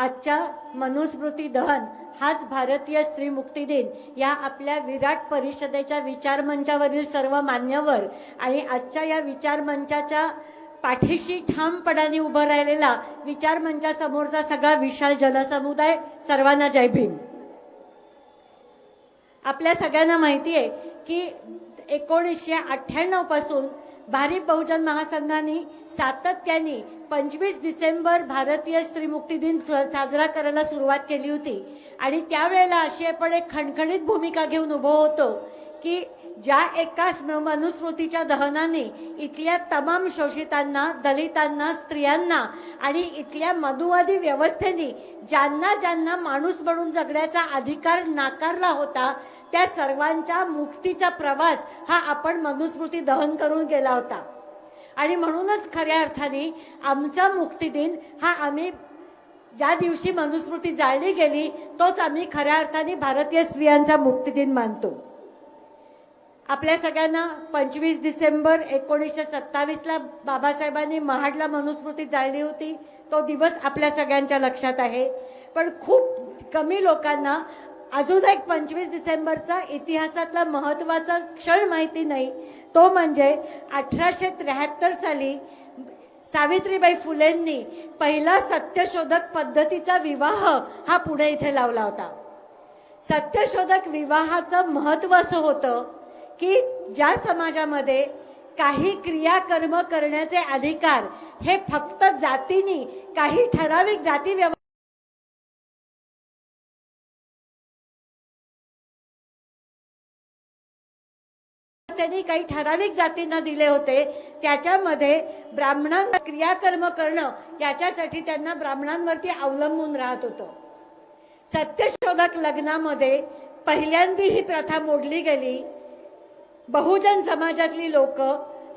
आजच्या मनुस्मृती दहन हाच भारतीय स्त्री मुक्ती दिन या आपल्या विराट परिषदेच्या विचारमंचावरील सर्व मान्यवर आणि आजच्या या विचारमंचाच्या पाठीशी ठामपणाने उभं राहिलेला विचारमंचासमोरचा सगळा विशाल जनसमुदाय सर्वांना जय भीम. आपल्या सगळ्यांना माहिती आहे की एकोणीसशे अठ्ठ्याण्णवपासून भारिप बहुजन महासंघाने सातत्याने पंचवीस डिसेंबर भारतीय स्त्रीमुक्ती दिन स- साजरा करायला सुरुवात केली होती. आणि त्यावेळेला अशी आपण एक खणखणीत भूमिका घेऊन उभं होतो की ज्या एका मनुस्मृतीच्या दहनाने इथल्या तमाम शोषितांना दलितांना स्त्रियांना आणि इथल्या मधुवादी व्यवस्थेने ज्यांना ज्यांना माणूस म्हणून जगण्याचा अधिकार नाकारला होता त्या सर्वांच्या मुक्तीचा प्रवास हा आपण मनुस्मृती दहन करून गेला होता. आणि म्हणूनच खऱ्या अर्थाने आमचा मुक्तिदिन हा आम्ही ज्या दिवशी मनुस्मृती जाळली गेली तोच आम्ही खऱ्या अर्थाने भारतीय स्त्रियांचा मुक्तिदिन मानतो. आपल्या सगळ्यांना पंचवीस डिसेंबर एकोणीसशे सत्तावीसला बाबासाहेबांनी महाडला मनुस्मृती जाळली होती. तो दिवस आपल्या सगळ्यांच्या लक्षात आहे. पण खूप कमी लोकांना अजून एक पंचवीस डिसेंबरचा इतिहासातला महत्त्वाचा क्षण माहिती नाही. तो म्हणजे अठराशे त्र्याहत्तर साली सावित्रीबाई फुलेंनी पहिला सत्यशोधक पद्धतीचा विवाह हा पुणे इथे लावला होता. सत्यशोधक विवाहाचं महत्त्व असं होतं की ज्या समाजामध्ये काही क्रियाकर्म करण्याचे अधिकार हे फक्त जातीनी काही ठराविक जाती व्यव त्यांनी काही ठराविक जातींना दिले होते. त्याच्यामध्ये ब्राह्मणांना क्रियाकर्म करणं याच्यासाठी त्यांना ब्राह्मणांवरती अवलंबून राहत होतं. सत्यशोधक लग्नामध्ये पहिल्यांदी ही प्रथा मोडली गेली. बहुजन समाजातली लोक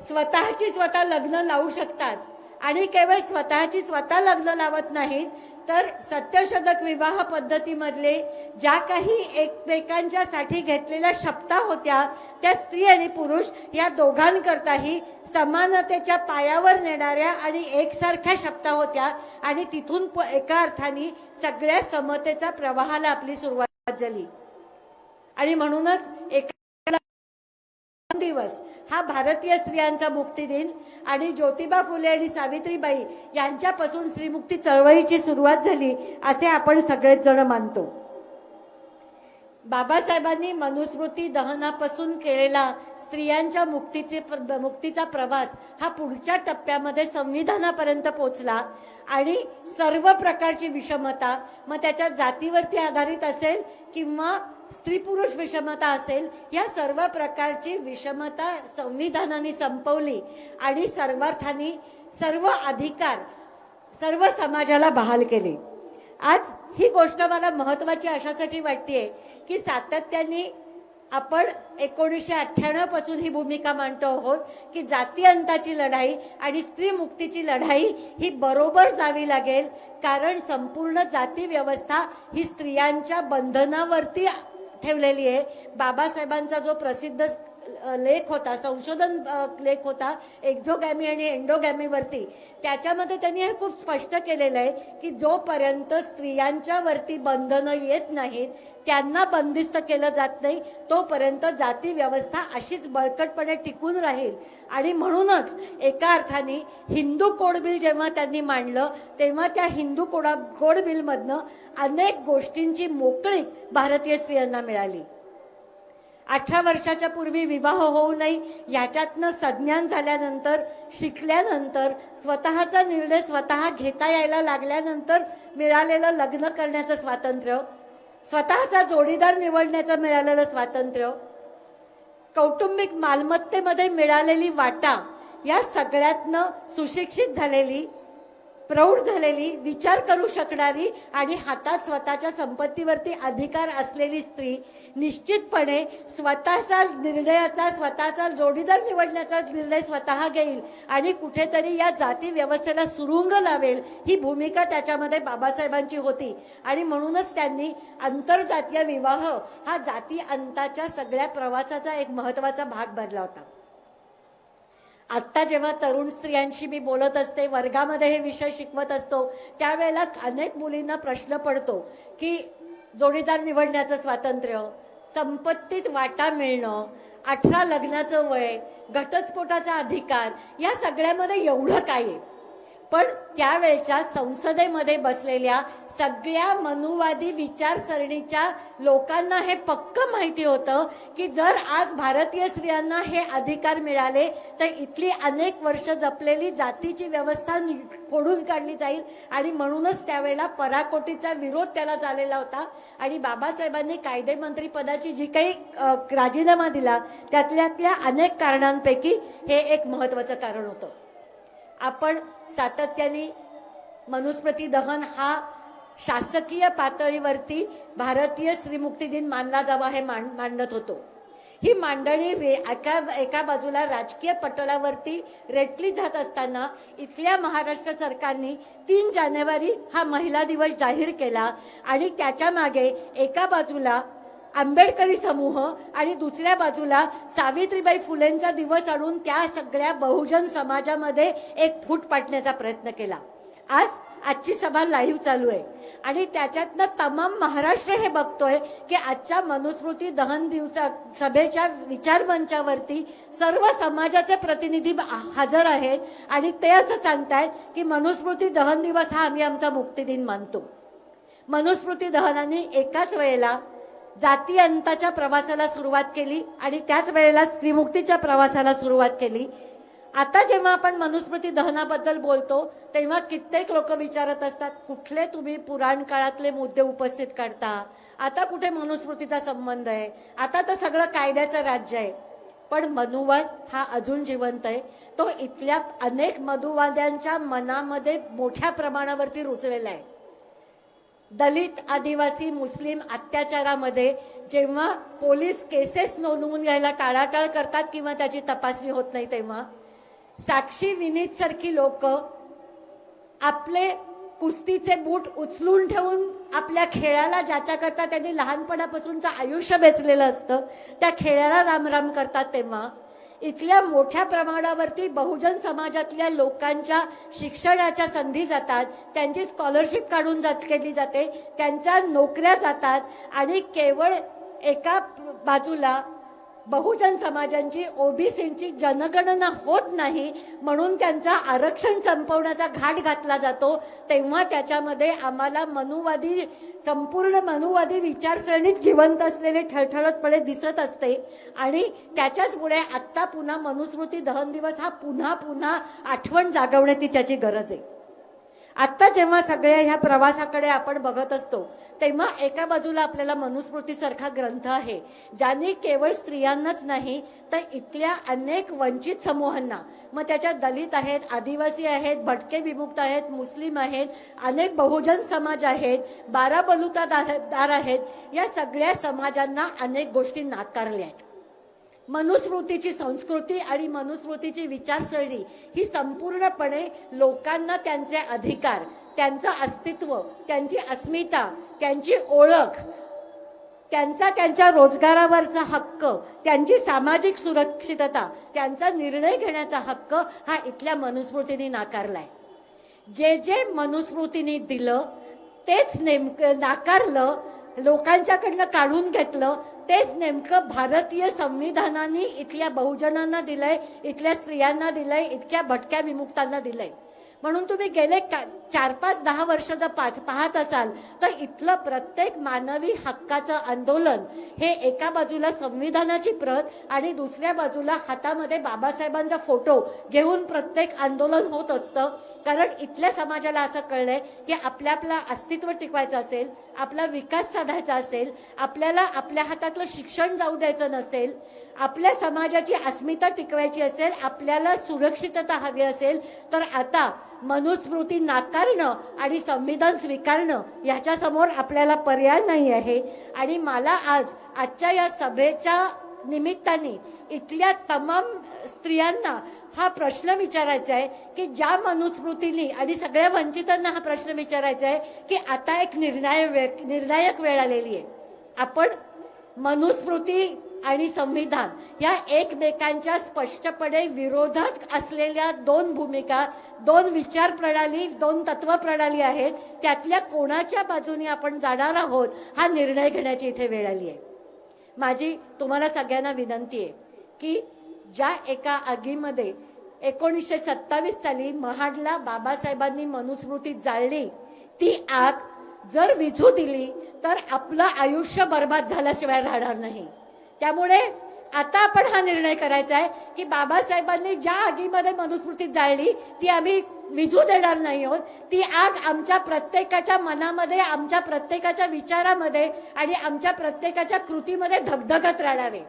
स्वतःची स्वतः लग्न लावू शकतात आणि केवळ स्वतःची स्वतः लग्न लावत नाहीत तर सत्यशोधक विवाह पद्धतीमधले ज्या काही एकमेकांच्या साठी घेतलेल्या शपथा होत्या त्या स्त्री आणि पुरुष या दोघांकरताही समानतेच्या पायावर नेणाऱ्या आणि एकसारख्या शपथा होत्या आणि तिथून एका अर्थाने सगळ्या समतेचा प्रवाहाला आपली सुरुवात झाली. आणि म्हणूनच एका दिवस हा भारतीय स्त्रियांचा मुक्ती दिन. आणि ज्योतिबा फुले आणि सावित्रीबाई यांच्यापासून स्त्रीमुक्ती चळवळीची सुरुवात झाली असे आपण सगळेच जण मानतो. बाबासाहेबांनी मनुस्मृती दहनापासून केलेला स्त्रियांच्या मुक्तीचे मुक्तीचा प्रवास हा पुढच्या टप्प्यामध्ये संविधानापर्यंत पोचला आणि सर्व प्रकारची विषमता मग त्याच्या जातीवरती आधारित असेल किंवा स्त्री पुरुष विषमता असेल या सर्व प्रकारची विषमता संविधानाने संपवली आणि सर्वार्थाने सर्व अधिकार सर्व समाजाला बहाल केले. आज ही गोष्ट मला महत्वाची अशासाठी वाटते की सातत्याने आपण एकोणीसशे अठ्ठ्याण्णवपासून ही भूमिका मांडतो आहोत की जाती अंताची लढाई आणि स्त्री मुक्तीची लढाई ही बरोबर जावी लागेल कारण संपूर्ण जाती व्यवस्था ही स्त्रियांच्या बंधनावरती ठेवलेली आहे. बाबासाहेबांचा जो प्रसिद्ध लेख होता संशोधन लेख होता एक्झोगॅमी आणि एंडोगॅमीवरती त्याच्यामध्ये त्यांनी हे खूप स्पष्ट केलेलं आहे की जोपर्यंत स्त्रियांच्या वरती बंधनं येत नाहीत त्यांना बंदिस्त केलं जात नाही तोपर्यंत जाती व्यवस्था अशीच बळकटपणे टिकून राहील. आणि म्हणूनच एका अर्थाने हिंदू कोड बिल जेव्हा त्यांनी मांडलं तेव्हा त्या हिंदू कोडा कोड बिलमधनं अनेक गोष्टींची मोकळीक भारतीय स्त्रियांना मिळाली. अठरा वर्षाच्या पूर्वी विवाह होऊ नये याच्यातनं सज्ञान झाल्यानंतर शिकल्यानंतर स्वतःचा निर्णय स्वतः घेता यायला लागल्यानंतर मिळालेलं लग्न करण्याचं स्वातंत्र्य स्वतःचा जोडीदार निवडण्याचं मिळालेलं स्वातंत्र्य कौटुंबिक मालमत्तेमध्ये मिळालेली वाटा या सगळ्यातनं सुशिक्षित झालेली प्रौढ झालेली विचार करू शकणारी आणि हातात स्वतःच्या संपत्तीवरती अधिकार असलेली स्त्री निश्चितपणे स्वतःचा निर्णयाचा स्वतःचा जोडीदार निवडण्याचा निर्णय स्वतः घेईल आणि कुठेतरी या जाती व्यवस्थेला सुरुंग लावेल ही भूमिका त्याच्यामध्ये बाबासाहेबांची होती. आणि म्हणूनच त्यांनी आंतरजातीय विवाह हा जाती अंताच्या सगळ्या प्रवासाचा एक महत्त्वाचा भाग बनला होता. आत्ता जेव्हा तरुण स्त्रियांशी मी बोलत असते वर्गामध्ये हे विषय शिकवत असतो त्यावेळेला अनेक मुलींना प्रश्न पडतो की जोडीदार निवडण्याचं स्वातंत्र्य संपत्तीत वाटा मिळणं अठरा लग्नाचं वय घटस्फोटाचा अधिकार या सगळ्यामध्ये एवढं काय आहे? पण त्यावेळच्या संसदेमध्ये बसलेल्या सगळ्या मनुवादी विचारसरणीच्या लोकांना हे पक्क माहिती होतं की जर आज भारतीय स्त्रियांना हे अधिकार मिळाले तर इथली अनेक वर्ष जपलेली जातीची व्यवस्था नि- खोडून काढली जाईल. आणि म्हणूनच त्यावेळेला पराकोटीचा विरोध त्याला झालेला होता. आणि बाबासाहेबांनी कायदेमंत्री पदाची जी काही राजीनामा दिला त्यातल्यातल्या अनेक कारणांपैकी हे एक महत्वाचं कारण होतं. आपण सातत्याने मनुस्मृती दहन हा शासकीय पातळीवरती भारतीय स्त्रीमुक्ती दिन मानला जावा हे मान- मांडत होतो. ही मांडणी रे एका एका बाजूला राजकीय पटलावरती रेटली जात असताना इथल्या महाराष्ट्र सरकारने तीन जानेवारी हा महिला दिवस जाहीर केला आणि त्याच्यामागे एका बाजूला आंबेडकरी समूह आणि दुसऱ्या बाजूला सावित्रीबाई फुलेंचा दिवस आणून त्या सगळ्या बहुजन समाजामध्ये एक फूट पाडण्याचा प्रयत्न केला. आज आजची सभा लाईव्ह चालू आहे. आणि त्याच्यातनं तमाम महाराष्ट्र हे बघतोय की आजच्या मनुस्मृती दहन दिवसा सभेच्या विचारमंचावरती सर्व समाजाचे प्रतिनिधी हजर आहेत. आणि ते असं सांगतायत की मनुस्मृती दहन दिवस हा आम्ही आमचा मुक्तिदिन मानतो. मनुस्मृती दहनाने एकाच वेळेला जाती अंताच्या प्रवासाला सुरुवात केली आणि त्याच वेळेला स्त्रीमुक्तीच्या प्रवासाला सुरुवात केली. आता जेव्हा आपण मनुस्मृती दहनाबद्दल बोलतो तेव्हा कित्येक लोक विचारत असतात कुठले तुम्ही पुराण काळातले मुद्दे उपस्थित करता? आता कुठे मनुस्मृतीचा संबंध आहे? आता तर सगळं कायद्याचं राज्य आहे. पण मनुवाद हा अजून जिवंत आहे. तो इथल्या अनेक मधुवाद्यांच्या मनामध्ये मोठ्या प्रमाणावरती रुचलेला आहे. दलित आदिवासी मुस्लिम अत्याचारामध्ये जेव्हा पोलीस केसेस नोंदवून घ्यायला टाळाटाळ करतात किंवा त्याची तपासणी होत नाही तेव्हा साक्षी विनीत सारखी लोक आपले कुस्तीचे बूट उचलून ठेवून आपल्या खेळाला ज्याच्याकरता त्यांनी लहानपणापासूनचं आयुष्य बेचलेलं असतं त्या खेळाला रामराम करतात तेव्हा इथल्या मोठ्या प्रमाणावरती बहुजन समाजातल्या लोकांच्या शिक्षणाच्या संधी जातात त्यांची स्कॉलरशिप काढून जात केली जाते त्यांच्या नोकऱ्या जातात आणि केवळ एका बाजूला बहुजन समाजांची ओबीसींची जनगणना होत नाही म्हणून त्यांचा आरक्षण संपवण्याचा घाट घातला जातो तेव्हा त्याच्यामध्ये आम्हाला मनुवादी संपूर्ण मनुवादी विचारसरणीत जिवंत असलेले ठळठळतपणे दिसत असते. आणि त्याच्याचमुळे आत्ता पुन्हा मनुस्मृती दहन दिवस हा पुन्हा पुन्हा आठवण जागवण्याची त्याची गरज आहे. आत्ता जेव्हा सगळ्या ह्या प्रवासाकडे आपण बघत असतो तेव्हा एका बाजूला आपल्याला मनुस्मृतीसारखा ग्रंथ आहे ज्याने केवळ स्त्रियांनाच नाही तर इथल्या अनेक वंचित समूहांना. मग त्याच्यात दलित आहेत आदिवासी आहेत भटके विमुक्त आहेत मुस्लिम आहेत अनेक बहुजन समाज आहेत बारा बलुतादार आहेत या सगळ्या समाजांना अनेक गोष्टी नाकारल्या आहेत. मनुस्मृतीची संस्कृती आणि मनुस्मृतीची विचारसरणी ही संपूर्णपणे लोकांना त्यांचे अधिकार त्यांचं अस्तित्व त्यांची अस्मिता त्यांची ओळख त्यांचा त्यांच्या रोजगारावरचा हक्क त्यांची सामाजिक सुरक्षितता त्यांचा निर्णय घेण्याचा हक्क हा इथल्या मनुस्मृतीने नाकारलाय. जे जे मनुस्मृतीने दिलं तेच नेमकं नाकारलं लोकांच्याकडनं काढून घेतलं तेच नेमकं भारतीय संविधानाने इथल्या बहुजनांना दिलंय इथल्या स्त्रियांना दिलंय इतक्या भटक्या विमुक्तांना दिलंय. म्हणून तुम्ही गेले का- चार पाच दहा वर्ष जर पाच पाहत असाल तर इथलं प्रत्येक मानवी हक्काचं आंदोलन हे एका बाजूला संविधानाची प्रत आणि दुसऱ्या बाजूला हातामध्ये बाबासाहेबांचा फोटो घेऊन प्रत्येक आंदोलन होत असतं. कारण इथल्या समाजाला असं कळलंय की आपल्या आपलं अस्तित्व टिकवायचं असेल आपला विकास साधायचा असेल आपल्याला आपल्या हातातलं शिक्षण जाऊ द्यायचं नसेल आपल्या समाजाची अस्मिता टिकवायची असेल आपल्याला सुरक्षितता हवी असेल तर आता मनुस्मृती नाकारणं आणि संविधान स्वीकारणं ह्याच्यासमोर आपल्याला पर्याय नाही आहे. आणि मला आज आजच्या या सभेच्या निमित्ताने इथल्या तमाम स्त्रियांना हा प्रश्न विचारायचा आहे की ज्या मनुस्मृतीने आणि सगळ्या वंचितांना हा प्रश्न विचारायचा आहे की आता एक निर्णायक वेळ निर्णायक वेळ आलेली आहे. आपण मनुस्मृती आणि संविधान या एकमेकांच्या स्पष्टपणे विरोधात असलेल्या दोन भूमिका दोन विचार प्रणाली दोन तत्व प्रणाली आहेत. त्यातल्या कोणाच्या बाजूने आपण जाणार आहोत हा निर्णय घेण्याची इथे वेळ आली आहे. माझी तुम्हाला सगळ्यांना विनंती आहे की ज्या एका आगीमध्ये एकोणीसशे सत्तावीस साली महाडला बाबासाहेबांनी मनुस्मृती जाळली ती आग जर विझू दिली तर आपलं आयुष्य बर्बाद झाल्याशिवाय राहणार नाही. त्यामुळे आता आपण हा निर्णय करायचा आहे की बाबासाहेबांनी ज्या आगीमध्ये मनुस्मृती जाळली ती आम्ही विजू देणार नाही आहोत. ती आग आमच्या प्रत्येकाच्या मनामध्ये आमच्या प्रत्येकाच्या विचारामध्ये आणि आमच्या प्रत्येकाच्या कृतीमध्ये धगधगत राहणार आहे.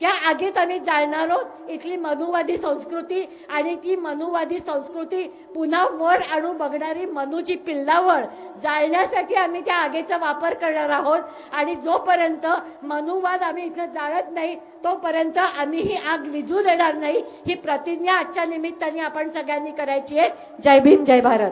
त्या आगीत आम्ही जाळणार आहोत. इथली मनुवादी संस्कृती आणि ती मनुवादी संस्कृती पुन्हा वर आणू बघणारी मनुची पिल्लावळ. जाळण्यासाठी आम्ही त्या आगीचा वापर करणार आहोत. आणि जोपर्यंत मनुवाद आम्ही इथं जाळत नाही तोपर्यंत आम्ही ही आग विझू देणार नाही. ही प्रतिज्ञा आजच्या निमित्ताने आपण सगळ्यांनी करायची आहे. जय भीम जय भारत.